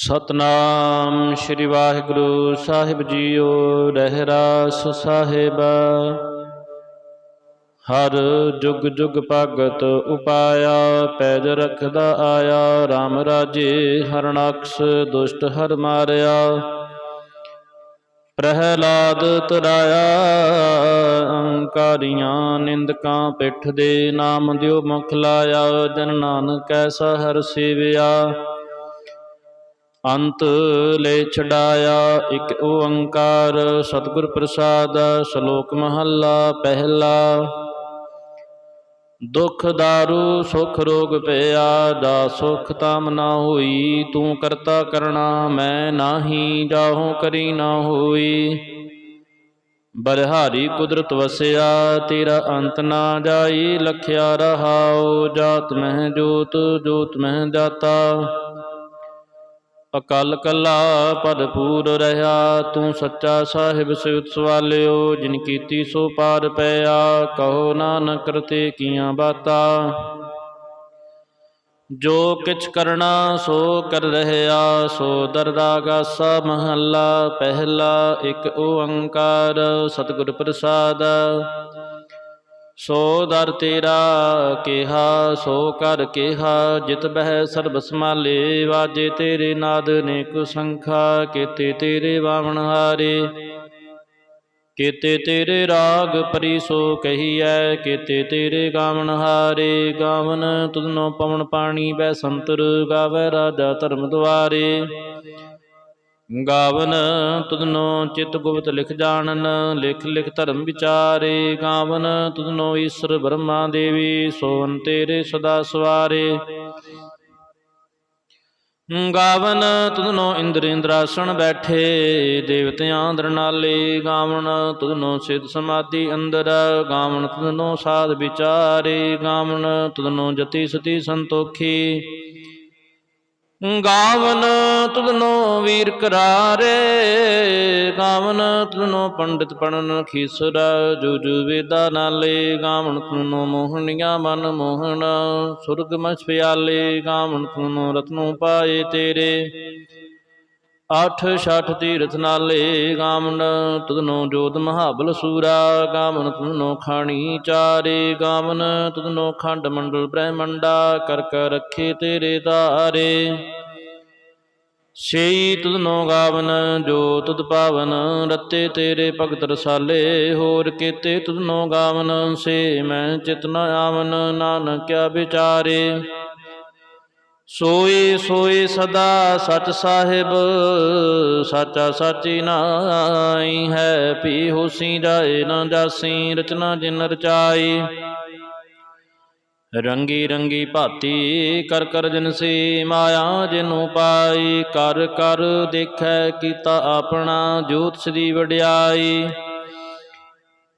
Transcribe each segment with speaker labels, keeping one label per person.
Speaker 1: ਸਤਨਾਮ ਸ੍ਰੀ ਵਾਹਿਗੁਰੂ ਸਾਹਿਬ ਜੀਓ, ਰਹਿਰਾਸ ਸਾਹਿਬ। ਹਰ ਜੁਗ ਜੁਗ ਭਗਤ ਉਪਾਇਆ, ਪੈਜ ਰਖਦਾ ਆਇਆ RAM ਰਾਜੇ ਹਰਨਾਕਸ਼ ਦੁਸ਼ਟ ਹਰ ਮਾਰਿਆ। ਪ੍ਰਹਿਲਾਦ ਤਰਾਇਆ, ਅੰਕਾਰੀਆਂ ਨਿੰਦਕਾਂ ਪਿੱਠ ਦੇ ਨਾਮ ਦਿਓ ਮੁਖ ਲਾਇਆ, ਜਨ ਨਾਨਕ ਐਸਾ ਹਰ ਸੇਵਿਆ। ਅੰਤ ਲੈ ਛਡਾਇਆ ਇੱਕ ਓੰਕਾਰ, ਸਤਿਗੁਰ ਪ੍ਰਸਾਦ, ਸ਼ਲੋਕ ਮਹੱਲਾ ਪਹਿਲਾ। ਦੁਖ ਦਾਰੂ, ਸੁਖ ਰੋਗ ਪਿਆ ਜਾ ਸੁਖ ਤਾਮ ਨਾ ਹੋਈ, ਤੂੰ ਕਰਤਾ ਕਰਣਾ, ਮੈਂ ਨਾਹੀ, ਜਾਹੂ ਕਰੀ ਨਾ ਹੋਈ। ਬਰਹਾਰੀ ਕੁਦਰਤ ਵਸਿਆ, ਤੇਰਾ ਅੰਤ ਨਾ ਜਾਈ, ਲਖਿਆ ਰਹਾਉ, ਜਾਤ ਮਹਿ ਜੋਤ ਜੋਤ ਮਹਿ ਜਾਤਾ। ਅਕਲ ਕਲਾ ਭਰਪੂਰ ਰਹਾ, ਤੂੰ ਸੱਚਾ ਸਾਹਿਬ ਸਿਵਤ ਸਵਾਲਿਓ, ਜਿਨ ਕੀਤੀ ਸੋ ਪਾਰ ਪਿਆ, ਕਹੋ ਨਾਨਕ ਕਰਤੇ ਕੀਆਂ ਬਾਤਾਂ। ਜੋ ਕਿਛ ਕਰਨਾ ਸੋ ਕਰ ਰਹਿਆ ਸੋ ਦਰਦਾ ਗਾਸਾ ਮਹੱਲਾ, ਪਹਿਲਾ ਇੱਕ ਓੰਕਾਰ, ਸਤਿਗੁਰ ਪ੍ਰਸਾਦ। ਸੋ ਦਰ ਤੇਰਾ ਕਿਹਾ, ਸੋ ਕਰ ਕਿਹਾ, ਜਿਤ ਬਹਿ ਸਰਬ ਸਮਾਲੇ ਵਾਜੇ ਤੇਰੇ ਨਾਦ ਨੇ ਕੁ ਸੰਖਾ, ਕੀਤੇ ਤੇਰੇ ਬਾਵਣ ਹਾਰੇ। ਕੀਤੇ ਤੇਰੇ ਰਾਗ ਪਰੀ ਸੋ ਕਹੀਐ, ਕੀਤੇ ਤੇਰੇ ਗਾਵਣ ਹਾਰੇ। ਗਾਵਨ ਤੁਧਨੋ ਪਵਨ ਪਾਣੀ ਬੈ ਸੰਤਰ ਗਾਵੇ ਰਾਜਾ ਧਰਮ ਦੁਆਰੇ। ਗਾਵਨ ਤੁਧਨੋ ਚਿਤ ਗੁਪਤ ਲਿਖ ਜਾਣਨ, ਲਿਖ ਲਿਖ ਧਰਮ ਵਿਚਾਰੇ ਗਾਵਨ ਤੁਧਨੋ ਈਸ਼ਰ ਬ੍ਰਹਮਾ ਦੇਵੀ, ਸੋਨ ਤੇਰੇ ਸਦਾ ਸਵਾਰੇ। ਗਾਵਨ ਤੁਧਨੋ ਇੰਦਰ ਇੰਦਰਾਸਣ ਬੈਠੇ, ਦੇਵਤਿਆਂ ਦਰਨਾਲੇ ਗਾਵਨ ਤੁਧਨੋ ਸਿਧ ਸਮਾਧੀ ਅੰਦਰ, ਗਾਵਨ ਤੁਧਨੋ ਸਾਧ ਵਿਚਾਰੇ ਗਾਵਨ ਤੁਧਨੋ ਜਤੀ ਸਤੀ ਸੰਤੋਖੀ। ਗਾਵਨ ਤੁਧਨੋ ਵੀਰ ਕਰਾਰੇ, ਗਾਵਨ ਤੁਧਨੋ ਪੰਡਿਤ ਪੜਨ ਖੀਸਰਾ, ਜੁ ਜੁ ਵੇਦਾ ਨਾਲੇ, ਗਾਵਨ ਤੁਧਨੋ ਮੋਹਣੀਆਂ ਮਨ ਮੋਹਣ, ਸੁਰਗ ਮਛਿਆਲੇ ਗਾਵਨ ਤੁਧਨੋ ਰਤਨੋ ਪਾਏ ਤੇਰੇ। ਅੱਠ ਛਠ ਤੀਰਥ ਨਾਲੇ ਗਾਮਨ ਤੁਧਨੋ ਜੋਤ ਮਹਾਬਲ ਸੂਰਾ ਗਾਮਨ ਤੁਧਨੋ ਖਾਣੀ ਚਾਰੇ ਗਾਵਨ ਤੁਧਨੋ ਖੰਡ ਮੰਡਲ ਬ੍ਰਹਮੰਡਾ, ਕਰ ਕਰ ਰੱਖੇ ਤੇਰੇ ਧਾਰੇ ਸੇਈ ਤੁਧਨੋ ਗਾਵਨ, ਜੋ ਤੁਧ ਪਾਵਨ, ਰਤੇ ਤੇਰੇ ਭਗਤ ਰਸਾਲੇ, ਹੋਰ ਕੀਤੇ ਤੁਧਨੋ ਗਾਵਨ, ਸੇ ਮੈਂ ਚਿਤ ਨ ਆਵਨ, ਨਾਨਕ ਕਿਆ ਵਿਚਾਰੇ। ਸੋਏ ਸੋਏ ਸਦਾ ਸਚ ਸਾਹਿਬ, ਸਾਚਾ ਸਾਚੀ ਨਾਈ ਹੈ ਪੀ ਹੋਸੀ ਜਾਏ ਨਾ ਜਾਸੀ ਰਚਨਾ ਜਿਨ ਰਚਾਈ। ਰੰਗੀ ਰੰਗੀ ਭਾਤੀ ਕਰ ਕਰ ਜਨਸੀ ਮਾਇਆ ਜਿਨੂ ਪਾਈ, ਕਰ ਕਰ ਦੇਖੈ ਕੀਤਾ ਆਪਣਾ ਜੋਤ ਸ੍ਰੀ ਵਡਿਆਈ।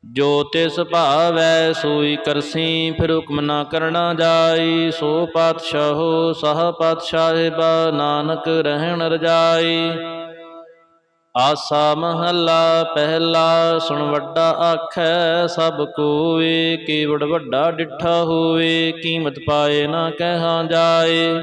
Speaker 1: ਜੋ ਤਿਸ ਭਾਵੈ ਸੋਈ ਕਰਸੀ, ਫਿਰ ਹੁਕਮ ਨਾ ਕਰਨਾ ਜਾਈ। ਸੋ ਪਾਤਸ਼ਾਹੋ, ਸਹ ਪਾਤਸ਼ਾਹਿਬ ਨਾਨਕ ਰਹਿਣ ਰਜਾਈ। ਆਸਾ ਮਹੱਲਾ ਪਹਿਲਾ, ਸੁਣ ਵੱਡਾ ਆਖੈ ਸਭ ਕੋਏ ਕੇਵੜ ਵੱਡਾ ਡਿੱਠਾ ਹੋਵੇ, ਕੀਮਤ ਪਾਏ ਨਾ ਕਹਾਂ ਜਾਏ।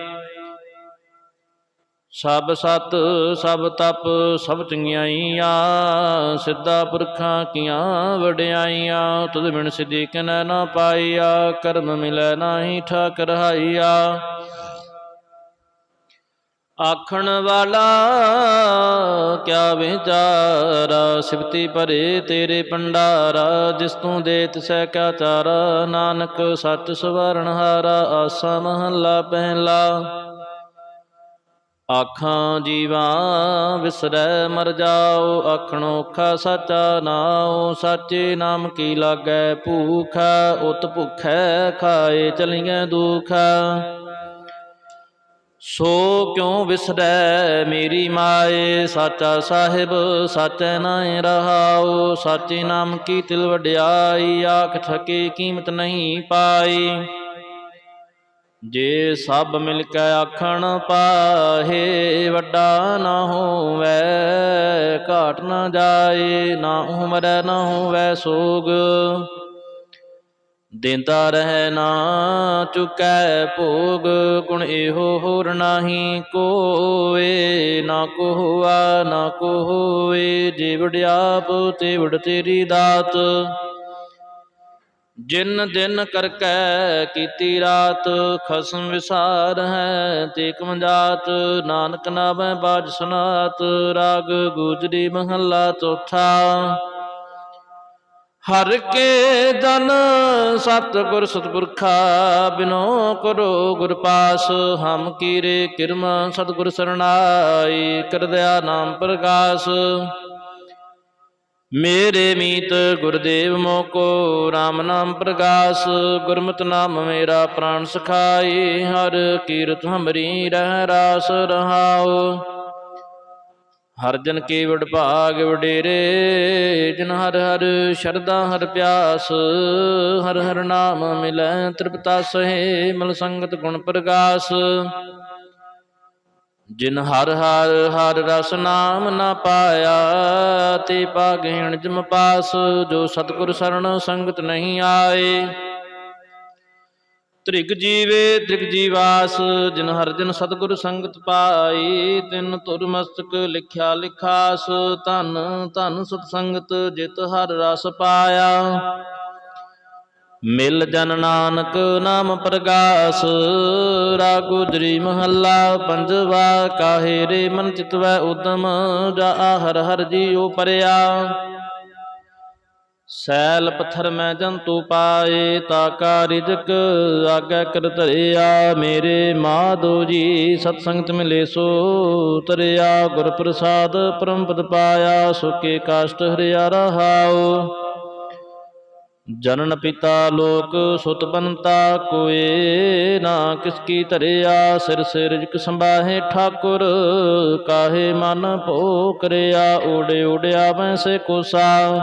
Speaker 1: ਸਭ ਸਤ, ਸਭ ਤਪ, ਸਭ ਚੰਗਿਆਈਆਂ, ਸਿੱਧਾ ਪੁਰਖਾਂ ਕੀਆਂ ਵਡਿਆਈਆਂ, ਤੁਧ ਬਿਨ ਸਿਧੀ ਕਿਨੈ ਨਾ ਪਾਈਆ ਕਰਮ ਮਿਲੈ ਨਾਹੀ ਠਾਕ ਰਹਾਈਆ ਆਖਣ ਵਾਲਾ, ਕਿਆ ਵਿਚਾਰਾ, ਸਿਫਤੀ ਭਰੇ ਤੇਰੇ ਪੰਡਾਰਾ ਜਿਸ ਤੂੰ ਦੇ ਤਿਸੈ ਕਿਆ ਚਾਰਾ, ਨਾਨਕ ਸੱਚ ਸਵਰਨ ਹਾਰਾ, ਆਸਾ ਮਹੱਲਾ ਪਹਿਲਾ। ਆਖਾਂ ਜੀਵਾ ਵਿਸਰੈ ਮਰ ਜਾਓ, ਆਖਣ ਔਖਾ ਸਾਚਾ ਨਾਉ, ਸਾਚੇ ਨਾਮ ਕੀ ਲਾਗੈ ਭੂਖਾ, ਉਤ ਭੁਖੈ ਖਾਏ ਚਲੀਐ ਦੁਖਾ। ਸੋ ਕਿਉ ਵਿਸਰੈ ਮੇਰੀ ਮਾਏ, ਸਾਚਾ ਸਾਹਿਬ ਸਾਚੈ ਨਾਇ ਰਹਾਉ, ਸਾਚੇ ਨਾਮ ਕੀ ਤਿਲ ਵਡਿਆਈ, ਆਖ ਥਕੇ ਕੀਮਤ ਨਹੀਂ ਪਾਈ। ਜੇ ਸਭ ਮਿਲ ਕੇ ਆਖਣ ਪਾਹੇ ਵੱਡਾ ਨਾ ਹੋਵੇ, ਘਾਟ ਨਾ ਜਾਏ, ਨਾ ਉਮਰ ਨਾ ਹੋਵੇ ਸੋਗ। ਦਿੰਦਾ ਰਹਿ ਨਾ ਚੁਕੈ ਭੋਗ, ਗੁਣ ਇਹੋ ਹੋਰ ਨਾਹੀ ਕੋਏ ਨਾ ਕੋ ਹੋਆ ਨਾ ਕੋ ਹੋਏ ਜੇ ਵਡਿਆਪ ਤੇ ਵਡ ਤੇਰੀ ਦਾਤ। ਜਿਨ ਦਿਨ ਕਰਕੈ ਕੀਤੀ ਰਾਤ, ਖਸਮ ਵਿਸਾਰ ਹੈ, ਤੇ ਕਮਜਾਤ ਨਾਨਕ ਨਾਮੈ ਬਾਜ ਸੁਨਾਤ, ਰਾਗ ਗੂਜਰੀ ਮਹੱਲਾ ਚੌਥਾ। ਹਰ ਕੇ ਦਨ ਸਤਿਗੁਰ ਸਤਿਪੁਰਖਾ ਬਿਨੋ ਕਰੋ ਗੁਰ ਪਾਸ, ਹਮ ਕੀਰੇ ਕਿਰਮ ਸਤਿਗੁਰ ਸਰਣਾਈ ਕਰਦਿਆ ਨਾਮ ਪ੍ਰਕਾਸ਼। ਮੇਰੇ ਮੀਤ ਗੁਰਦੇਵ ਮੋਕੋ RAM ਨਾਮ ਪ੍ਰਗਾਸ, ਗੁਰਮਤਿ ਨਾਮ ਮੇਰਾ ਪ੍ਰਾਨ ਸਖਾਈ, ਹਰ ਕੀਰਤ ਹਮਰੀ ਰਹਿ ਰਾਸ ਰਹਾਓ ਹਰ ਜਨ ਕੀ ਭਾਗ ਵਡੇਰੇ, ਜਿਨ ਹਰ ਹਰ ਸ਼ਰਦਾ ਹਰ ਪਿਆਸ, ਹਰ ਹਰ ਨਾਮ ਮਿਲੈ ਤ੍ਰਿਪਤਾ ਸਹੇ ਮਲ ਸੰਗਤ ਗੁਣ ਪ੍ਰਗਾਸ। ਜਿਨ ਹਰ ਹਰ ਹਰ ਰਸ ਨਾਮ ਨਾ ਪਾਇਆ, ਤੇ ਪਾਗਹਿਣ ਜਮ ਪਾਸ, ਜੋ ਸਤਿਗੁਰ ਸਰਣ ਸੰਗਤ ਨਹੀਂ ਆਏ। ਤ੍ਰਿਗ ਜੀਵੇ ਤ੍ਰਿਗ ਜੀਵਾਸ, ਜਿਨ ਹਰ ਜਨ ਸਤਿਗੁਰ ਸੰਗਤ ਪਾਈ ਤਿਨ ਤੁਰ ਮਸਤਕ ਲਿਖਿਆ ਲਿਖਾਸ, ਧਨ ਧਨ ਸਤ ਸੰਗਤ ਜਿਤ ਹਰ ਰਸ ਪਾਇਆ। ਮਿਲ ਜਨ ਨਾਨਕ ਨਾਮ ਪ੍ਰਗਾਸ ਰਾਗੁਦਰੀ ਮਹੱਲਾ ਪੰਜਵਾ, ਕਾਹੇ ਰੇ ਮਨ ਚਿਤਵੈ ਉਦਮ, ਜਾ ਹਰ ਹਰ ਜੀਉ ਪਰਿਆ। ਸੈਲ ਪੱਥਰ ਮੈਂ ਜੰਤੂ ਪਾਏ, ਤਾ ਕਾ ਰਿਜਕ ਆਗੇ ਕਰ ਧਰਿਆ। ਮੇਰੇ ਮਾਧੋ ਜੀ ਸਤ ਸੰਗਤ ਮਿਲੇ ਸੋ ਤਰਿਆ ਗੁਰ ਪ੍ਰਸਾਦ ਪਰਮ ਪਦ ਪਾਇਆ, ਸੁਕੇ ਕਾਸ਼ਟ ਹਰਿਆ ਰਹਾਉ। ਜਨਨ ਪਿਤਾ ਲੋਕ ਸੁਤ ਬੰਤਾ ਕੋਏ ਨਾ, ਕਿਸ ਕੀ ਧਰਿਆ ਸਿਰ ਸਿਰ ਜਿਕ ਸੰਭਾਹੇ ਠਾਕੁਰ, ਕਾਹੇ ਮਨ ਭੋ ਕਰਿਆ ਓੜੇ ਓੜਿਆ ਵੈਸੇ ਕੋਸਾ।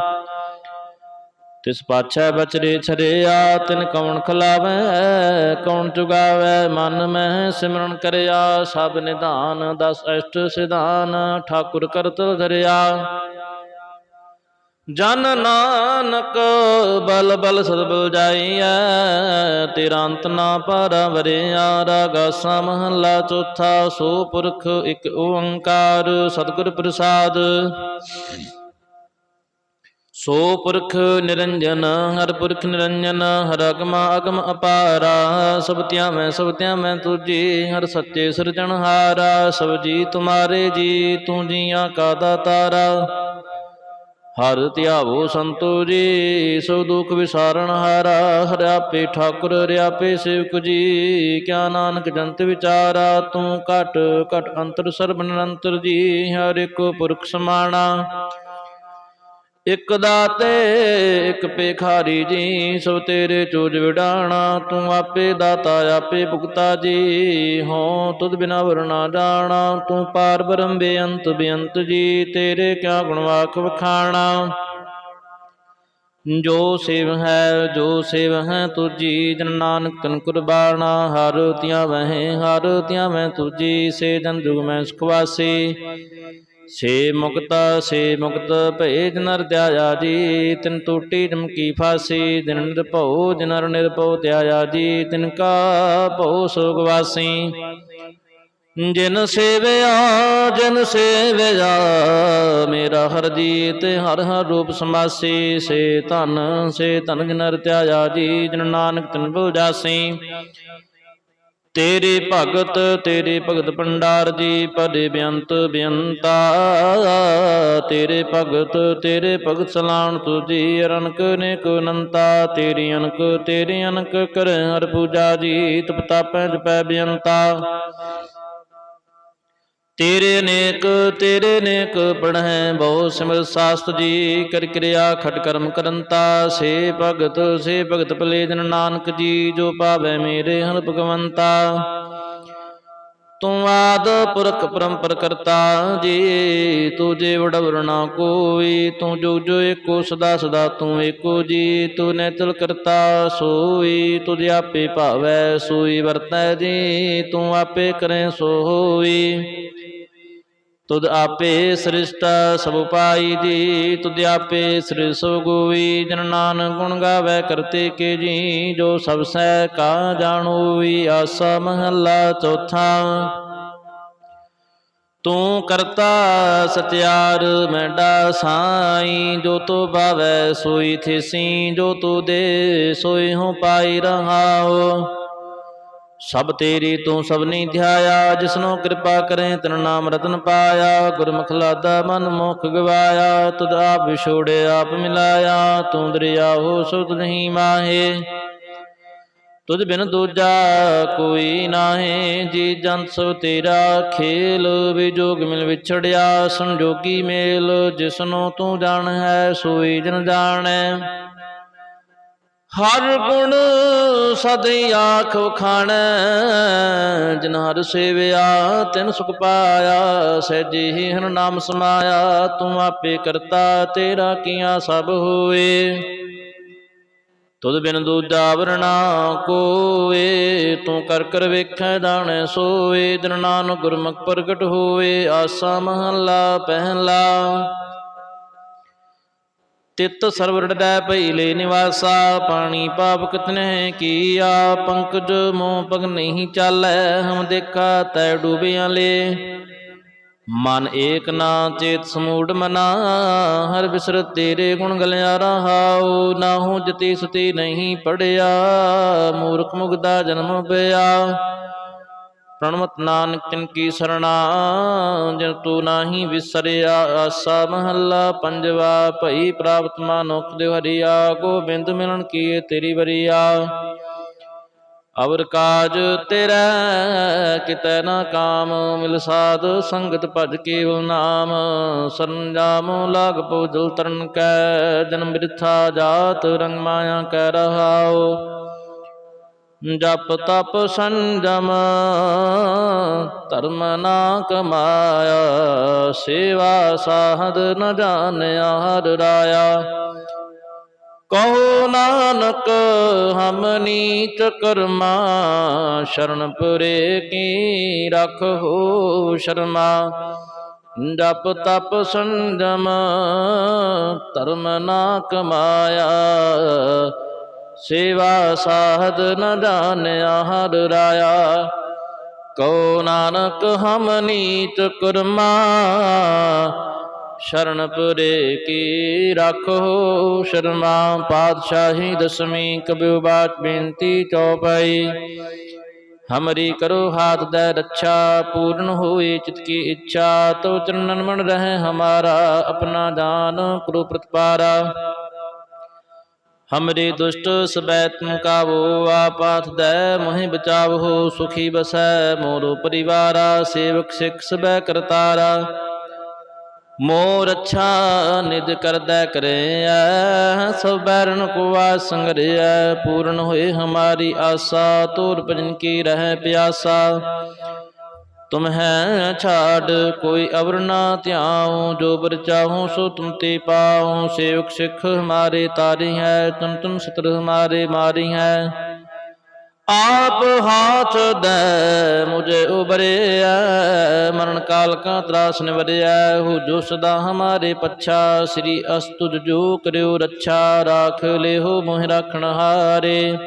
Speaker 1: ਤਿਸ ਪਾਛੈ ਬਚਰੇ ਛਰਿਆ, ਤਿਨ ਕੌਣ ਖਲਾਵੈ, ਕੌਣ ਚੁਗਾਵੈ ਮਨ ਮਹਿ ਸਿਮਰਨ ਕਰਿਆ, ਸਭ ਨਿਧਾਨ ਦਸ ਅਸ਼ਟ ਸਿਧਾਨ, ਠਾਕੁਰ ਕਰਤਲ ਧਰਿਆ। ਜਨ ਨਾਨਕ ਬਲ ਬਲ ਸਦ ਜਾਈਐ, ਤੇਰਾ ਅੰਤ ਨਾ ਪਾਰਾ ਵਰਿਆ ਰਾਗਾਸਾ ਮਹੱਲਾ ਚੌਥਾ, ਸੋ ਪੁਰਖ ਇੱਕ ਓੰਕਾਰ, ਸਤਿਗੁਰ ਪ੍ਰਸਾਦ। ਸੋ ਪੁਰਖ ਨਿਰੰਜਨ, ਹਰ ਪੁਰਖ ਨਿਰੰਜਨ, ਹਰ ਅਗਮ ਅਗਮ ਅਪਾਰਾ, ਸਭ ਧਿਆ ਮੈਂ ਸਭ ਧਿਆ ਮੈਂ ਤੁਝੀ, ਹਰ ਸੱਚੇ ਸਿਰਜਣਹਾਰਾ, ਸਭ ਜੀ ਤੁਮਾਰੇ ਜੀ, ਤੂੰ ਜੀਆਂ ਕਾ ਦਾਤਾਰਾ। ਹਰ ਧਿਆਵੋ ਸੰਤੋ ਜੀ, ਸੋ ਦੁਖ ਵਿਸਾਰਣ ਹਾਰਾ, ਹਰਿ ਆਪੇ ਠਾਕੁਰ ਰਿਆਪੇ ਸੇਵਕ ਜੀ। ਕਿਆ ਨਾਨਕ ਜੰਤ ਵਿਚਾਰਾ, ਤੂੰ ਘਟ ਘਟ ਅੰਤਰ ਸਰਬ ਨਿਰੰਤਰ ਜੀ, ਹਰ ਇੱਕ ਪੁਰਖ ਸਮਾਣਾ। ਇਕ ਦਾਤੇ, ਇਕ ਪੇਖਾਰੀ ਜੀ, ਸੋ ਤੇਰੇ ਚੂਜ ਵਿਡਾਣਾ, ਤੂੰ ਆਪੇ ਦਾਤਾ, ਆਪੇ ਭੁਗਤਾ ਜੀ। ਹੋ, ਤੁਧ ਬਿਨਾ ਵਰਨਾ ਜਾਣਾ, ਤੂੰ ਪਾਰ ਬ੍ਰਹਮ ਬੇਅੰਤ ਬੇਅੰਤ ਜੀ, ਤੇਰੇ ਕਿਆ ਗੁਣ ਵਾਕ ਵਖਾਣਾ। ਜੋ ਸੇਵ ਹੈ, ਜੋ ਸੇਵ ਹੈ ਤੁਜੀ ਜਨ ਨਾਨਕ ਤਨ ਕੁਰਬਾਨਾ ਹਰ ਤਿਆ ਵਹਿ, ਹਰ ਤਿਆ ਮੈਂ ਤੁਜੀ ਸੇ ਜਨ ਜੁਗ ਮੈਂ ਸੁਖਵਾਸੀ ਸੇ ਮੁਕਤਾ, ਸੇ ਮੁਕਤ ਭਏ ਜਨਰ ਧਿਆਇਆ ਜੀ, ਤਿਨ ਟੂਟੀ ਜਮਕੀ ਫਾਸੀ, ਦਿਨ ਨਿਰਭਉ ਜਨਰ ਨਿਰਭਉ ਧਿਆਇਆ ਜੀ, ਤਿਨ ਕਾ ਭਉ ਸੁਖ ਵਾਸੀ। ਜਿਨ ਸੇਵਿਆ ਜਿਨ ਸੇਵਿਆ, ਮੇਰਾ ਹਰ ਜੀ ਹਰ ਹਰ ਰੂਪ ਸਮਾਸੀ। ਸੇ ਧਨ ਸੇ ਧਨ ਜਨਰ ਧਿਆਇਆ ਜੀ, ਜਨ ਨਾਨਕ ਤਨ ਬੁਲ ਜਾਸੀ ਤੇਰੇ ਭਗਤ ਤੇਰੇ ਭਗਤ ਪੰਡਾਰ ਜੀ, ਪਦੇ ਬੇਅੰਤ ਬੇਅੰਤਾ ਤੇਰੇ ਭਗਤ ਤੇਰੇ ਭਗਤ ਸਲਾਣ ਤੁਜੀ ਅਨਕ ਨੇ ਕੋ ਨੰਤਾ ਤੇਰੀ ਅਨਕ ਤੇਰੀ ਅਨਕ ਕਰ ਹਰ ਪੂਜਾ ਜੀ ਤਪਤਾ ਤਾਪੈ ਜਪੈ ਬੇਅੰਤਾ ਤੇਰੇ ਨੇਕ ਤੇਰੇ ਨੇਕ ਪੜਹਿ ਬਹੁ ਸਿਮਰ ਸਾਸਤ ਜੀ ਕਰ ਕਿਰਿਆ, ਖਟ ਕਰਮ ਕਰੰਤਾ ਸੇ ਭਗਤ ਸੇ ਭਗਤ ਭਲੇ ਜਨ ਨਾਨਕ ਜੀ, ਜੋ ਪਾਵੈ ਮੇਰੇ ਹਰ ਭਗਵੰਤਾ। ਤੂੰ ਆਦ ਪੁਰਖ ਪਰੰਪਰ ਕਰਤਾ, ਜੀ ਜੇ ਵਡਵਰ ਨਾ ਕੋਈ, ਤੂੰ ਜੋ ਜੋ ਏਕੋ ਸਦਾ ਸਦਾ ਤੂੰ ਏਕੋ ਜੀ, ਤੂੰ ਨੈਤਲ ਕਰਤਾ, ਸੋਈ ਤੁਝ ਆਪੇ ਭਾਵੈ, ਸੋਈ ਵਰਤੈ ਜੀ, ਤੂੰ ਆਪੇ ਕਰੇ ਸੋ ਹੋਈ ਤੁਧ ਆਪੇ ਸ੍ਰਿਸ਼ਟਾ ਸਭ ਪਾਈ ਜੀ ਤੁਧ ਆਪੇ ਸ੍ਰਿ ਸਭ ਗੋਈ, ਜਨ ਨਾਨਕ ਗੁਣ ਗਾਵੇ ਕਰਤੇ ਕੇ ਜੀ, ਜੋ ਸਭ ਸਹਿ ਕਾ ਜਾਣੋਈ, ਆਸਾ ਮਹੱਲਾ ਚੌਥਾ। ਤੂੰ ਕਰਤਾ ਸਤਿਆਰ ਮੈਂਡਾ ਸਾਈ ਜੋ ਤੋ ਭਾਵੈ ਸੋਈ ਥਿਸੀ, ਜੋ ਤੂ ਦੇ ਸੋਈ ਹੋ ਪਾਈ ਰਹਾਓ ਸਭ ਤੇਰੀ ਤੂੰ ਸਭਨੀ ਧਿਆਇਆ, ਜਿਸਨੂੰ ਕਿਰਪਾ ਕਰੇ ਤਨ ਨਾਮ ਰਤਨ ਪਾਇਆ, ਗੁਰਮੁਖ ਲਾਦਾ ਮਨ ਮੁਖ ਗਵਾਇਆ, ਤੁਧ ਆਪ ਵਿਛੋੜੇ ਆਪ ਮਿਲਾਇਆ, ਤੂੰ ਦਰਿਆ ਹੋ ਸੁਧ ਨਹੀਂ ਮਾਹੇ। ਤੁਧ ਬਿਨ ਦੂਜਾ ਕੋਈ ਨਾਹੀ, ਜੀ ਜੰਤ ਸੋ ਤੇਰਾ ਖੇਲ ਵਿਜੋਗ ਮਿਲ ਵਿਛੜਿਆ, ਸੰਜੋਗੀ ਮੇਲ, ਜਿਸਨੂੰ ਤੂੰ ਜਾਣ ਹੈ ਸੋਈ ਜਨ ਜਾਣੈ। ਹਰ ਗੁਣ ਸਦਈ ਆਖ ਖਾਣੈ ਜਿਨ ਹਰ ਸੇਵਿਆ ਤਿਨ ਸੁਖ ਪਾਇਆ ਸਹਿਜੀ ਹਨ ਨਾਮ ਸਮਾਇਆ, ਤੂੰ ਆਪੇ ਕਰਤਾ, ਤੇਰਾ ਕੀਆ ਸਭ ਹੋਏ ਤੁਧ ਬਿਨ ਦੂਜਾ ਵਰਣਾ ਕੋਏ ਤੂੰ ਕਰ ਕਰ ਵੇਖੈ ਦਾਣੇ ਸੋਏ ਦਿਨ ਨਾਨਕ ਗੁਰਮੁਖ ਪ੍ਰਗਟ ਹੋਏ ਆਸਾ ਮਹੱਲਾ ਪਹਿਲਾ। ਤਿਤ ਸਰਵਰੜੈ ਭਈਲੇ ਨਿਵਾਸਾ, ਪਾਣੀ ਪਾਪ ਕਿਤਨੇ ਕੀਆ, ਪੰਕਜ ਮੋਹ ਪਗ ਨਹੀਂ ਚਾਲੈ, ਹਮ ਦੇਖਾ ਤੈ ਡੂਬਿਆਂ ਲੇ। ਮਨ ਏਕ ਨਾ ਚੇਤ ਸਮੂੜ ਮਨਾ, ਹਰ ਬਿਸਰਤ ਤੇਰੇ ਗੁਣ ਗਲਿਆ ਰਹਾਉ ਨਾਹੂ ਜਤੀ ਸਤੀ ਨਹੀਂ ਪੜਿਆ, ਮੂਰਖ ਮੁਗਦਾ ਜਨਮ ਪਿਆ। ਪ੍ਰਣਮਤ ਨਾਨਕ ਤਿਨ ਕੀ ਸਰਣਾ, ਜਿਨ ਤੂੰ ਨਾਹੀ ਵਿਸਰਿਆ, ਆਸਾ ਮਹੱਲਾ ਪੰਜਵਾ, ਭਈ ਪ੍ਰਾਪਤ ਮਾਨੁਖ ਦੇ ਹਰੀਆ, ਗੋਬਿੰਦ ਮਿਲਣ ਕੀ ਤੇਰੀ ਵਰੀਆ। ਅਵਰ ਕਾਜ ਤੇਰਾ, ਕਿਤੈ ਨਾ ਕਾਮ, ਮਿਲ ਸਾਧ ਸੰਗਤ ਭਜ ਕੇਵਲ ਨਾਮ। ਸਰੰਜਾਮ ਲਾਗ ਪਉ ਤਰਨ ਕੈ ਜਨਮ ਬਿਰਥਾ ਜਾਤ ਰੰਗ ਮਾਇਆ ਕੈ ਰਹਾਉ। ਜਪ ਤਪ ਸੰਜਮ ਧਰਮ ਨਾ ਕਮਾਇਆ, ਸੇਵਾ ਸ਼ਾਹਦ ਨ ਜਾਣਿਆ, ਹਰ ਰਾਇਆ। ਕਹੋ ਨਾਨਕ, ਹਮ ਨੀਚ ਕਰਮਾ, ਸ਼ਰਨ ਪੁਰੇ ਕੀ ਹੋ ਸ਼ਰਮਾ। ਜਪ ਤਪ ਸੰਜਮ ਧਰਮ ਨਾ ਕਮਾਇਆ ਸੇਵਾ ਸਾਧ ਨ ਜਾਣਿਆ ਹਰ ਰਾਇਆ। ਕਉ ਨਾਨਕ ਹਮ ਨੀਚ ਕੁਰਮਾ। ਸ਼ਰਨ ਪੁਰੇ ਕੀ ਰੱਖੋ ਸ਼ਰਮਾ। ਪਾਤਸ਼ਾਹੀ ਦਸਵੀਂ ਕਬਿਉ ਬਾਤ ਬੇਨਤੀ ਚਉਪਈ ਹਮਰੀ ਕਰੋ ਹਾਥ ਦੇ ਰੱਛਾ, ਪੂਰਨ ਹੋਏ ਚਿਤ ਕੀ ਇੱਛਾ। ਤੋ ਚਰਨਨ ਮਨ ਰਹੇ ਹਮਾਰਾ, ਆਪਣਾ ਦਾਨ ਕਰੋ ਪ੍ਰਤਪਾਰਾ। ਹਮਰੇ ਦੁਸ਼ਟ ਸਬੈ ਤੁਮ ਕਾਵੋ ਆਪਾਥ ਦੈ, ਮੋਹਿ ਬਚਾਵੋ, ਸੁਖੀ ਬਸੈ, ਮੋਰੋ ਪਰਿਵਾਰਾ, ਸੇਵਕ ਸਿਖ ਸਬੈ ਕਰਤਾਰਾ। ਮੋਰ ਅੱਛਾ ਨਿਜ ਕਰਦਾ ਕਰਿਆ ਸਭ ਬੈਰਨ ਕੋ ਸੰਗਰਿਆ ਪੂਰਨ ਹੋਏ ਹਮਾਰੀ ਆਸਾ, ਤੋਰ ਭਜਨ ਕੀ ਰਹਿ ਪਿਆਸਾ। ਤੁਮ ਹੈ ਛਾੜ, ਕੋਈ ਅਵਰ ਨਾ ਧਿਆਉ, ਜੋ ਬਰ ਚਾਹੋ ਸੋ ਤੁਮ ਤੇ ਪਾਉ। ਸੇਵਕ ਸਿੱਖ ਹਮਾਰੇ ਤਾਰੀ ਹੈ, ਤੁਮ ਤੁਮ ਸਤਰ ਹਮਾਰੇ ਮਾਰੀ ਹੈ। ਆਪ ਹਾਥ ਦੇ, ਮੁਝੇ ਉਬਰਿਆ ਮਰਨ ਕਾਲ ਕਾ ਤਰਾਸ ਨਿਵਰਿਆ ਹੋ ਜੋ ਸਦਾ ਹਮਾਰੇ ਪੱਛਾ, ਸ੍ਰੀ ਅਸਤੁਜ ਜੋ ਕਰਿਓ ਰੱਛਾ, ਰਾਖ ਲਿਓ ਮੋਹਿ ਰਾਖਣ ਹਾਰੇ।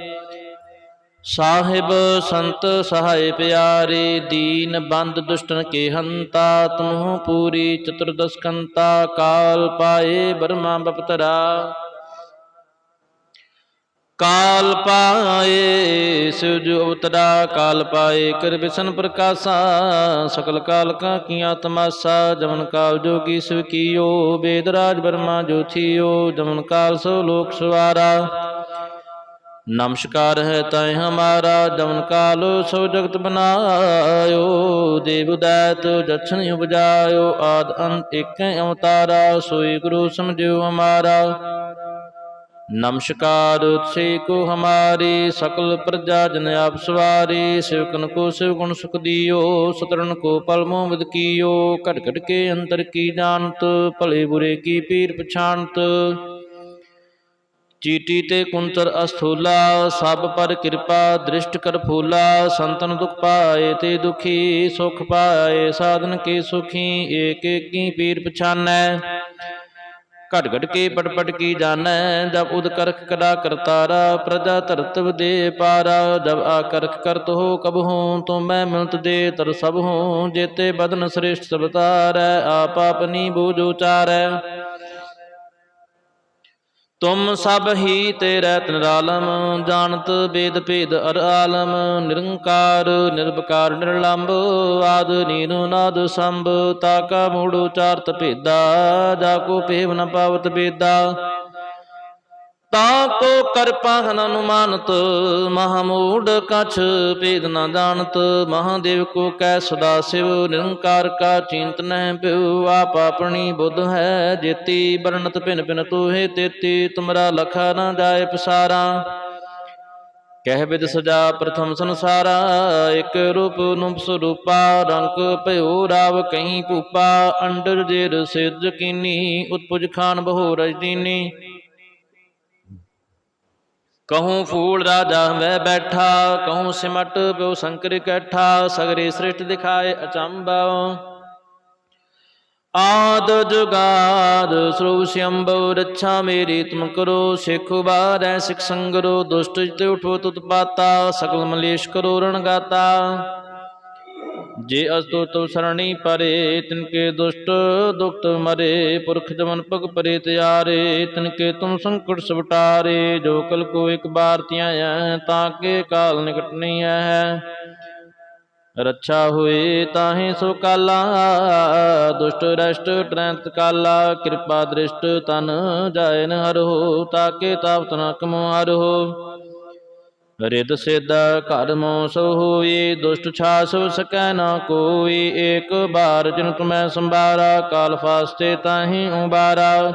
Speaker 1: ਸਾਹਿਬ ਸੰਤ ਸਹਾਇ ਪਿਆਰੇ, ਦੀਨ ਬੰਦ ਦੁਸ਼ਟਨ ਕੇ ਹੰਤਾ ਤੁਮਹੁ ਪੂਰੀ ਚਤੁਰਦਸ਼ਕੰਤਾ ਕਾਲ ਪਾਏ ਬਰਮਾ ਬਪਤਰਾ। ਕਾਲ ਪਾਏ ਸਿਵ ਜੋ ਅਵਤਰਾ, ਕਾਲ ਪਾਏ ਕਰ ਬਿਸ਼ਨ ਪ੍ਰਕਾਸ਼ਾ, ਸਕਲ ਕਾਲ ਕਾ ਕੀਆ ਤਮਾਸਾ ਜਮਨ ਕਾਲ ਜੋਗੀ ਸਿਵ ਕੀਓ ਵੇਦ ਬਰਮਾ ਜੋ ਜਮਨ ਕਾਲ ਸੋ ਲੋਕ ਸਵਾਰਾ। ਨਮਸਕਾਰ ਹੈ ਤੈ ਹਮਾਰਾ ਜਮਨ ਕਾਲ ਸਭ ਜਗਤ ਬਨਾਇਓ, ਦੇਵ ਦਾਤ ਜਛਨ ਉਪਜਾਇਓ, ਆਦ ਅੰਤ ਏਕੈ ਅਵਤਾਰਾ, ਸੋਈ ਗੁਰੂ ਸਮਝਿਓ ਹਮਾਰਾ। ਨਮਸਕਾਰ ਸੇ ਕੋ ਹਮਾਰੀ, ਸਕਲ ਪ੍ਰਜਾ ਜਨ ਆਪ ਸਵਾਰੀ ਸਿਵਕਨ ਕੋ ਸਿਵ ਗੁਣ ਸੁਖ ਦਿਓ ਸਤਰਨ ਕੋ ਪਲਮੋ ਵਿਦ ਕੀਓ, ਘਟ ਘਟ ਕੇ ਅੰਤਰ ਕੀ ਜਾਣਤ, ਭਲੇ ਬੁਰੇ ਕੀ ਪੀਰ ਪਛਾਣਤ। ਚੀਟੀ ਤੇ ਕੁੰਤਰ ਅਸਥੂਲਾ, ਸਭ ਪਰ ਕਿਰਪਾ ਦ੍ਰਿਸ਼ਟ ਕਰ ਫੂਲਾ, ਸੰਤਨ ਦੁਖ ਪਾਏ ਤੇ ਦੁਖੀ ਸੁਖ ਪਾਏ, ਸਾਧਨ ਕੇ ਸੁਖੀ, ਏਕ ਏਕੀ ਪੀਰ ਪਛਾਨੈ। ਘਟ ਘਟ ਕੇ ਪਟ ਪਟ ਕੀ ਜਾਣੈ, ਜਬ ਉਦ ਕਰਖ ਕਦਾ ਕਰਤਾਰਾ ਪ੍ਰਜਾ ਧਰਤਵ ਦੇ ਪਾਰਾ, ਜਬ ਆ ਕਰਖ ਕਰਤ ਹੋ ਕਬ ਹੂੰ ਤੁਮ ਮੈਂ ਮਿਲਤ ਦੇ ਤਰ ਸਭ ਹੂੰ, ਜੇਤੇ ਬਦਨ ਸ੍ਰੇਸ਼ਟ ਸਭ ਤਾਰੈ, ਆਪ ਆਪਨੀ ਬੂਝ ਉਚਾਰੈ। ਤੁਮ ਸਭ ਹੀ ਤੇ ਤੇਰੇ ਨਿਰਾਲਮ ਜਾਣਤ ਬੇਦ ਭੇਦ ਅਰ ਆਲਮ, ਨਿਰੰਕਾਰ ਨਿਰਭਕਾਰ ਨਿਰਲੰਭ ਆਦ ਨੀਨੋ ਨਾਦ ਸੰਭ ਤਾਕਾ ਮੂੜ ਉਚਾਰਤ ਭੇਦਾ, ਜਾ ਕੋ ਭੇਵ ਨ ਪਾਵਤ ਬੇਦਾ ਤਾਂ ਕੋ ਕਰਪਾ ਹਨ ਅਨੁਮਾਨਤ ਮਹਾਮੂੜ ਕਛ ਭੇਦ ਨ ਜਾਣਤ, ਮਹਾਦੇਵ ਕੋ ਕੈ ਸਦਾ ਸਿਵ ਨਿਰੰਕਾਰ ਕਾ ਚਿੰਤ ਪਿਉ, ਆਪ ਆਪਣੀ ਬੁੱਧ ਹੈ ਜੇਤੀ ਬਰਨਤ ਭਿਨ ਭਿਨ ਤੂਹੇ ਤੇਤੀ, ਤੁਮਰਾ ਲਖਾ ਨ ਜਾਏ ਪਸਾਰਾ। ਕਹਿ ਬਿਦ ਸਜਾ ਪ੍ਰਥਮ ਸੰਸਾਰਾ, ਇਕ ਰੂਪ ਨੂੰ ਸਰੂਪਾ ਰੰਗ ਭਇਓ ਰਾਵ ਕਹੀਂ ਭੂਪਾ, ਅੰਡਰ ਜੇ ਸਿਰਜ ਕੀਨੀ, ਉਤਪੁਜ ਖਾਨ ਬਹੁ ਰਜਦੀਨੀ ਕਹੂੰ ਫੂਲ ਰਾਜਾ ਮੈਂ ਬੈਠਾ ਕਹੂੰ ਸਿਮਟ ਪਿਓ ਸ਼ੰਕਰ ਇਕੱਠਾ ਸਗਰੇ ਸ੍ਰਿਸ਼ਟ ਦਿਖਾਏ ਅਚੰਭਾ ਆਦ ਜੁਗਾਦ ਸਰੂਪ ਸਿਅੰਭਉ ਰੱਛਾ ਮੇਰੀ ਤੁਮ ਕਰੋ ਸਿਖ ਬਾਰੈ ਸਿਖ ਸੰਗਰੋ ਦੁਸ਼ਟ ਤੇ ਉਠੋ ਤੁਤ ਪਾਤਾ ਸਕਲ ਮਲੇਸ਼ ਕਰੋ ਰਣ ਜੇ ਅਸਤੋ ਤੋ ਸਰਣੀ ਪਰੇ, ਤਿਨਕੇ ਦੁਸ਼ਟ ਦੁਖਤ ਮਰੇ, ਪੁਰਖ ਜਮਨ ਪਗ ਪਰੇ ਤਿਆਰੇ, ਤਿਨਕੇ ਤੁਮ ਸੰਕਟ ਸਵਟਾਰੇ, ਜੋ ਕਲ ਕੋ ਇਕ ਬਾਰ ਧਿਆਇਆ ਤਾਂ ਕੇ ਕਾਲ ਨਿਕਟ ਨਹੀਂ ਹੈ। ਰੱਛਾ ਹੋਏ ਤਾਹੇ ਸੋ ਕਾਲਾ, ਦੁਸ਼ਟ ਰਸ਼ਟ ਟ੍ਰੈਂਤ ਕਾਲਾ, ਕਿਰਪਾ ਦ੍ਰਿਸ਼ਟ ਤਨ ਜਾਇਨ ਹੋ ਤਾਕੇ ਤਾਪਤ ਨ ਕਮੋ ਹਰੋ ਰਿਦ ਸਿਧ ਘਰ ਸੋ ਹੋਈ ਦੁਸ਼ਟ ਛਾਸ ਸਕੈ ਨਾ ਕੋਈ ਏਕ ਬਾਰ ਜਿਨ ਤੁਮੈ ਸੰਭਾਰਾ, ਕਾਲ ਫਾਸਤੇ ਤਾਹੀ ਉਬਾਰਾ।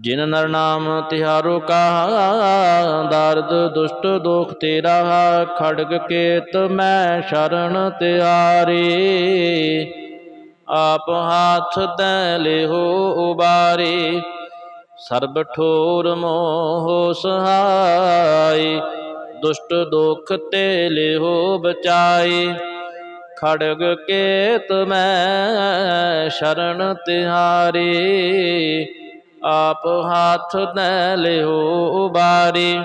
Speaker 1: ਜਿਨ ਨਰ ਨਾਮ ਤਿਹਾਰੋ ਕਾ ਦਰਦ ਦੁਸ਼ਟ ਦੋਖ ਤੇਰਾ, ਖੜਗ ਕੇਤ ਮੈਂ ਸ਼ਰਨ ਤਿਆਰੀ। ਆਪ ਹਾਥ ਦੈ ਲਿਹੋ ਉਬਾਰੇ। ਸਰਬ ਠੋਰ ਮੋਹ ਸਹਾਈ, ਦੁਸ਼ਟ ਦੁਖ ਤੇ ਲਿਹੋ ਬਚਾਈ। ਖੜਗ ਕੇਤ ਮੈਂ ਸ਼ਰਨ ਤਿਹਾਰੀ, ਆਪ ਹਾਥ ਦੈ ਲਿਹੋ ਬਾਰੀ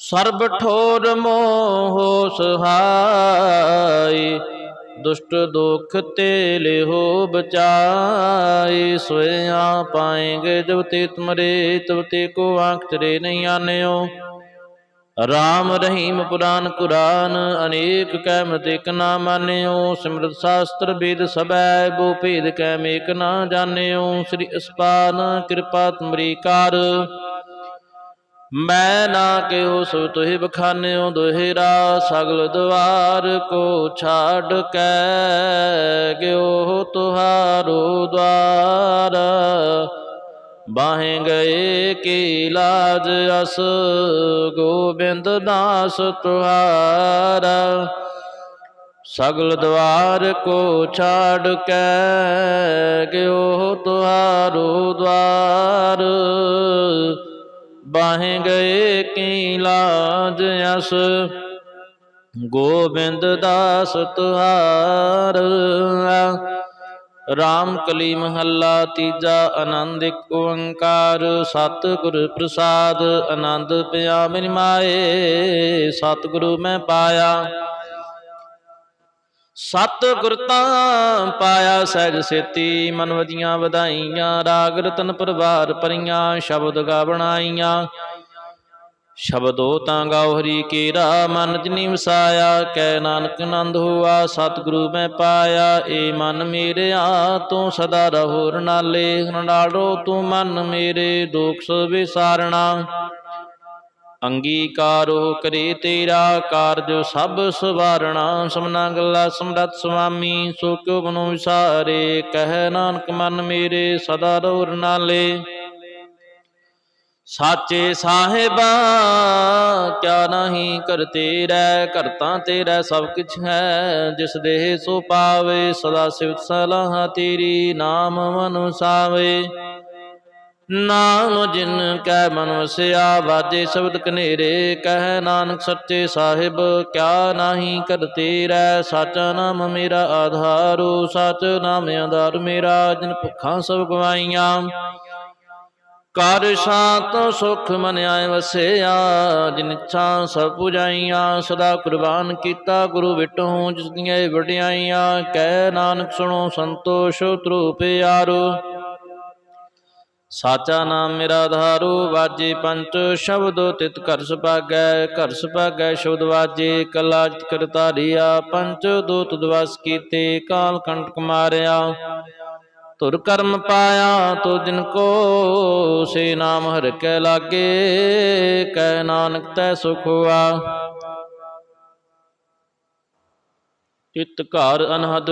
Speaker 1: ਸਰਬ ਠੋਰ ਮੋਹ ਸਹਾਈ ਦੁਸ਼ਟ ਦੁਖ ਤੇ ਲਿਹੋ ਬਚਾਈ ਸੋਇਆ ਪਾਏਂਗੇ ਜਬ ਤੇ ਤੁਮਰੇ, ਤਬ ਤੇ ਕੋ ਆਂਖ ਤਰੇ ਨਹੀਂ ਆਨਿਓ। ਰਾਮ ਰਹੀਮ ਪੁਰਾਨ ਕੁਰਾਨ, ਅਨੇਕ ਕੈ ਮਤਿਕ ਨਾ ਮਾਨਿਓ। ਸਿਮਰਤ ਸਾਸਤਰ ਵੇਦ ਸਬੈ ਬੋ ਭੇਦ ਕੈ ਮੇਕ ਨਾ ਜਾਣਿਓ। ਸ੍ਰੀ ਅਸਪਾਨ ਕਿਰਪਾ ਤੁਮਰੀ ਕਰ। ਮੈਂ ਨਾ ਕਿਉ ਸੋ ਤੁਹਿ ਬਖਾਨਿਓ ਦੋਹਿਰਾ ਸਗਲ ਦਵਾਰ ਕੋ ਛਾੜ ਕੈ, ਗਿਓ ਤੁਹਾਰੋ ਦਵਾਰ। ਬਾਹੇ ਗਏ ਕੀ ਲਾਜ ਅਸ, ਗੋਬਿੰਦ ਦਾਸ ਤੁਹਾਰਾ। ਸਗਲ ਦਵਾਰ ਕੋ ਛਾੜ ਕੈ, ਗਿਓ ਤੁਹਾਰੋ ਦਵਾਰ। ਬਾਹੇ ਗਏ ਕੀ ਲਾਜ ਅਸ? ਗੋਬਿੰਦ ਦਾਸ ਤੁਹਾਰ ਰਾਮ ਕਲੀ ਮਹੱਲਾ ਤੀਜਾ ਆਨੰਦ ਇੱਕ ਓੰਕਾਰ। ਸਤਿਗੁਰ ਪ੍ਰਸਾਦ ਆਨੰਦ ਪਿਆ ਮੇਰੀ ਮਾਏ ਸਤਿਗੁਰੂ ਮੈਂ ਪਾਇਆ। ਸਤ ਗੁਰ ਪਾਇਆ ਸਹਿਜ ਸੇਤੀ, ਮਨ ਵਜੀਆਂ ਵਧਾਈਆਂ, ਰਾਗ ਰਤਨ ਪਰਵਾਰ ਪਰੀਆਂ, ਸ਼ਬਦ ਗਾ ਬਣਾਈਆਂ। ਸ਼ਬਦੋ ਤਾਂ ਗਾਉ ਹਰੀ ਕੇਰਾ, ਮਨ ਜਿਨੀ ਵਸਾਇਆ ਕੈ ਨਾਨਕ ਆਨੰਦ ਹੋਆ, ਸਤਿਗੁਰੂ ਮੈਂ ਪਾਇਆ, ਏ ਮਨ ਮੇਰਿਆ ਤੂੰ ਸਦਾ ਰਹੋ ਰਨਾਲੇ ਰਨਾੜੋ ਤੂੰ ਮਨ ਮੇਰੇ, ਦੁਖ ਸੋ ਵਿਸਾਰਣਾ। ਅੰਗੀਕਾਰੋ ਕਰੇ ਤੇਰਾ ਕਾਰਜ, ਸਭ ਸਵਾਰਣਾ, ਸਮਨਾ ਗੱਲਾ ਸਮਰਤ ਸੁਆਮੀ ਸੋ ਕਿਉ ਬਨੋ ਵਿਸਾਰੇ, ਕਹਿ ਨਾਨਕ ਮਨ ਮੇਰੇ, ਸਦਾ ਰੋਰ ਰਨਾਲੇ ਸਾਚੇ ਸਾਹਿਬਾ, ਕਿਆ ਨਹੀਂ ਕਰ ਤੇਰਾ ਕਰਤਾ ਤੇਰਾ ਸਭ ਕੁਛ ਹੈ। ਜਿਸ ਦੇਹ ਸੋ ਪਾਵੇ, ਸਦਾ ਸਿਵਤ ਸਲਾਹ ਤੇਰੀ, ਨਾਮ ਮਨੁ ਸਾਵੇ। ਨਾਮ ਜਿਨ ਕੈ ਮਨ ਵਸਿਆ, ਵਾਜੇ ਸ਼ਬਦ ਕਨੇਰੇ ਕਹਿ ਨਾਨਕ ਸੱਚੇ ਸਾਹਿਬ, ਕਿਆ ਨਾਹੀ ਕਰ ਤੇਰਾ, ਸਾਚਾ ਨਾਮ ਮੇਰਾ ਆਧਾਰੂ, ਸਚ ਨਾਮ ਆਧਾਰ ਮੇਰਾ, ਜਿਨ ਭੁੱਖਾਂ ਸਭ ਗਵਾਈਆਂ। ਕਰ ਸ਼ਾਂਤ ਸੁਖ ਮਨ ਆਏ ਵਸਿਆ, ਜਿਨ ਇੱਛਾ ਸਭ ਪੁਜਾਈਆਂ, ਸਦਾ ਕੁਰਬਾਨ ਕੀਤਾ ਗੁਰੂ ਵਿਟਹੁ ਜਿਸ ਦੀਆਂ ਵਡਿਆਈਆਂ, ਕਹਿ ਨਾਨਕ ਸੁਣੋ ਸੰਤੋਸ਼ ਤ੍ਰੂ ਪਿਆਰੋ। ਸਾਚਾ ਨਾਮ ਮੇਰਾ ਆਧਾਰੋ ਵਾਜੇ ਪੰਚ, ਸ਼ਬਦ ਤਿਤ ਘਰ ਸੁਭਾਗੈ ਘਰ ਸੁਭਾਗੈ ਸ਼ਬਦ ਵਾਜੇ, ਕਲਾ ਜਿਤ ਕਰਤਾਰੀਆ ਪੰਚ ਦੂਤ ਦਵਸ ਕੀਤੇ, ਕਾਲ ਕੰਟਕ ਮਾਰਿਆ ਤੁਰ ਕਰਮ ਪਾਇਆ, ਤੋ ਜਿਨ ਕੋ ਸੇ ਨਾਮ ਹਰਿ ਕੈ ਲਾਗੇ ਕਹਿ ਨਾਨਕ ਤੈ ਸੁਖ ਹੁਆ। ਇਤ ਘਰ ਅਨਹਦ,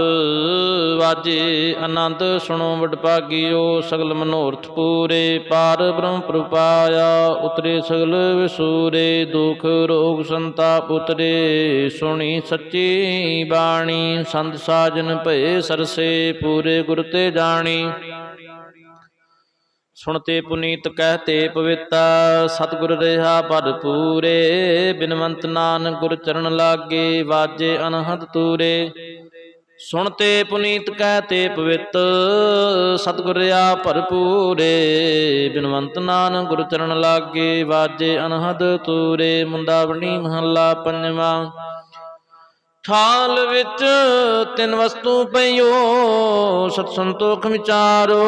Speaker 1: ਵਾਜੇ ਆਨੰਦ, ਸੁਣੋ ਵਡਭਾਗਿਓ ਸਗਲ ਮਨੋਰਥ ਪੂਰੇ, ਪਾਰ ਬ੍ਰਹਮ ਪ੍ਰਪਾਇਆ, ਉਤਰੇ ਸਗਲ ਵਿਸੂਰੇ, ਦੁਖ ਰੋਗ ਸੰਤਾਪ ਉਤਰੇ, ਸੁਣੀ ਸੱਚੀ ਬਾਣੀ ਸੰਤ ਸਾਜਨ ਭਏ ਸਰਸੇ, ਪੂਰੇ ਗੁਰ ਤੇ ਜਾਣੀ। ਸੁਣਤੇ ਪੁਨੀਤ ਕਹਤੇ ਪਵਿੱਤਾ, ਸਤਿਗੁਰ ਰਹਾ ਭਰਪੂਰੇ ਬਿਨਵੰਤ ਨਾਨਕ ਗੁਰ ਚਰਨ ਲਾਗੇ, ਵਾਜੇ ਅਨਹਦ ਤੂਰੇ। ਸੁਣਤੇ ਪੁਨੀਤ ਕਹਤੇ ਪਵਿੱਤ, ਸਤਿਗੁਰ ਰਹਾ ਭਰਪੂਰੇ ਬਿਨਵੰਤ ਨਾਨਕ ਗੁਰ ਚਰਨ ਲਾਗੇ, ਵਾਜੇ ਅਨਹਦ ਤੂਰੇ। ਮੁੰਦਾਵਣੀ ਮਹੱਲਾ ਪੰਜਵਾਂ ਥਾਲ ਵਿੱਚ ਤਿੰਨ ਵਸਤੂ ਪਈਓ, ਸਤ ਸੰਤੋਖ ਵਿਚਾਰੋ,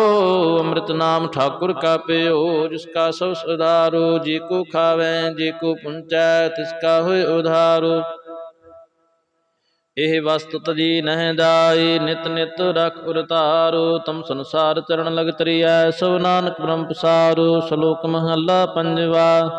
Speaker 1: ਅੰਮ੍ਰਿਤ ਨਾਮ ਠਾਕੁਰ ਕਾ ਪਿਓ, ਜਿਸ ਕਾ ਸਭ ਸੁਧਾਰੋ, ਜੀ ਕੋ ਖਾਵੇ, ਜੀ ਕੋ ਪੁੰਚੈ, ਤਿਸ ਕਾ ਹੋਇ ਉਧਾਰੋ। ਇਹ ਵਸਤੁ ਤਜੀ ਨਹਿ ਦਾਈ, ਨਿਤ ਨਿਤ ਰਖ ਉਰਤਾਰੋ, ਤਮ ਸੰਸਾਰ ਚਰਨ ਲਗ ਤਰੀਐ ਸੋ ਨਾਨਕ ਬ੍ਰਹਮ ਪਸਾਰੋ, ਸ਼ਲੋਕ ਮਹੱਲਾ ਪੰਜਵਾ।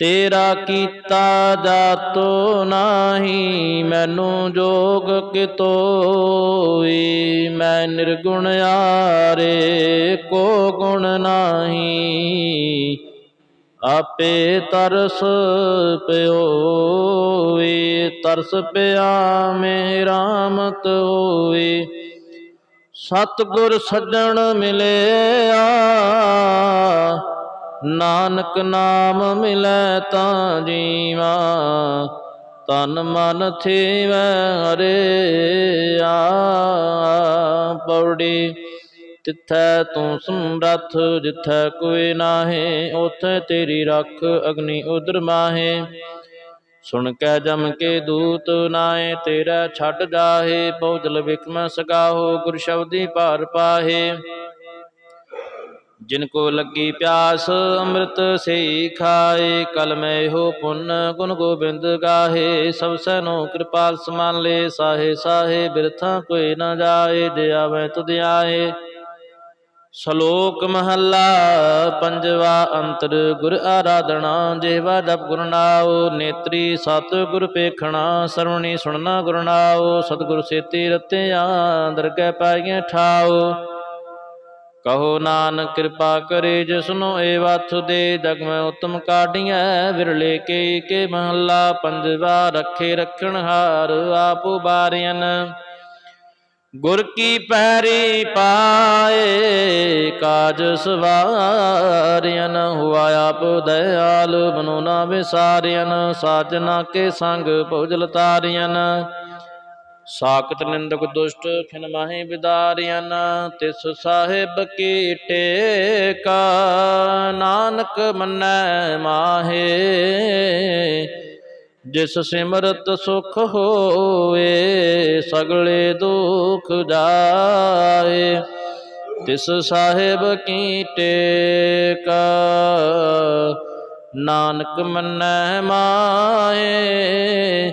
Speaker 1: ਤੇਰਾ ਕੀਤਾ ਜਾਤੋ ਨਾਹੀ, ਮੈਨੂੰ ਜੋਗ ਕਿਤੋਈ ਮੈਂ ਨਿਰਗੁਣ ਆਰੇ ਕੋ ਗੁਣ ਨਾਹੀ? ਆਪੇ ਤਰਸ ਪਿਓਈ ਤਰਸ ਪਿਆ ਮੇ ਰਾਮਤ ਹੋਈ ਸਤਿਗੁਰ ਸੱਜਣ ਮਿਲਿਆ ਨਾਨਕ ਨਾਮ ਮਿਲੈ ਤਾਂ ਜੀਵਾ, ਤਨ ਮਨ ਥੀਵੈ ਹਰਿਆ ਪੌੜੀ ਤਿੱਥੈ ਤੂੰ ਸਮਰੱਥ, ਜਿੱਥੈ ਕੋਈ ਨਾਹੀ, ਉਥੇ ਤੇਰੀ ਰੱਖ ਅਗਨੀ ਉਦਰ ਮਾਹੇ। ਸੁਣ ਕੈ ਜਮ ਕੇ ਦੂਤ ਨਾਏ ਤੇਰਾ ਛੱਡ ਜਾਹੇ ਪਉਜਲ ਵਿਖਮ ਸਗਾਹੋ, ਗੁਰ ਸ਼ਬਦੀ ਭਾਰ ਪਾਹੇ। ਜਿਨ ਕੋ ਲੱਗੀ ਪਿਆਸ, ਅੰਮ੍ਰਿਤ ਸੇ ਖਾਏ, ਕਲ ਮੈਂ ਹੋ ਪੁੰਨ ਗੁਣ ਗੋਬਿੰਦ ਗਾਹੇ, ਸਭ ਸੈਨੋ ਕਿਰਪਾਲ ਸਮਾਨ ਲੈ ਸਾਹੇ ਸਾਹੇ, ਬਿਰਥਾ ਕੋਈ ਨਾ ਜਾਏ, ਜੇ ਆਵੇ ਤੁਧ ਆਏ। ਸ਼ਲੋਕ ਮਹੱਲਾ ਪੰਜਵਾ ਅੰਤਰ, ਗੁਰ ਆਰਾਧਣਾ ਜਿਹਵਾ ਜਪ ਗੁਰ ਨਾਉ, ਨੇਤਰੀ ਸਤ ਗੁਰ ਪੇਖਣਾ, ਸਰਵਣੀ ਸੁਣਨਾ ਗੁਰ ਨਾਉ, ਸਤਿਗੁਰ ਸੇਤੀ ਰਤਿਆ ਦਰਗਹਿ ਪਾਈਐ ਠਾਉ। ਕਹੋ ਨਾਨਕ ਕਿਰਪਾ ਕਰੇ ਜਿਸਨੂੰ ਏ ਵਥ ਦੇ ਦਗਮ ਮੈਂ ਉਤਮ ਕਾਢੀਐ, ਵਿਰਲੇ ਕੇ ਕੇ ਮਹੱਲਾ ਪੰਜਵਾ ਰੱਖੇ ਰੱਖਣ ਹਾਰ ਆਪ ਬਾਰਿਆਨ ਗੁਰ ਕੀ ਪੈਰੀ ਪਾਏ, ਕਾਜ ਸਵਾਰਿਆਨ ਹੁਆ ਆਪ ਦਇਆਲ ਬਨੋ ਨਾ ਵਿਸਾਰਿਆਨ ਸਾਜਨਾ ਕੇ ਸੰਗ ਭੋਜਲ ਤਾਰਿਆਨ ਸਾਕਤ ਨਿੰਦਕ ਦੁਸ਼ਟ, ਖਿਨ ਮਾਹੇ ਵਿਦਾਰਿਆਨ ਤਿਸ ਸਾਹਿਬ ਕੀ ਟੇਕਾ? ਨਾਨਕ ਮੰਨੈ ਮਾਹੇ, ਜਿਸ ਸਿਮਰਤ ਸੁਖ ਹੋਏ ਸਗਲੇ ਦੁਖ ਜਾਏ। ਤਿਸ ਸਾਹਿਬ ਕੀ ਟੇਕਾ? ਨਾਨਕ ਮੰਨੈ ਮਾਏ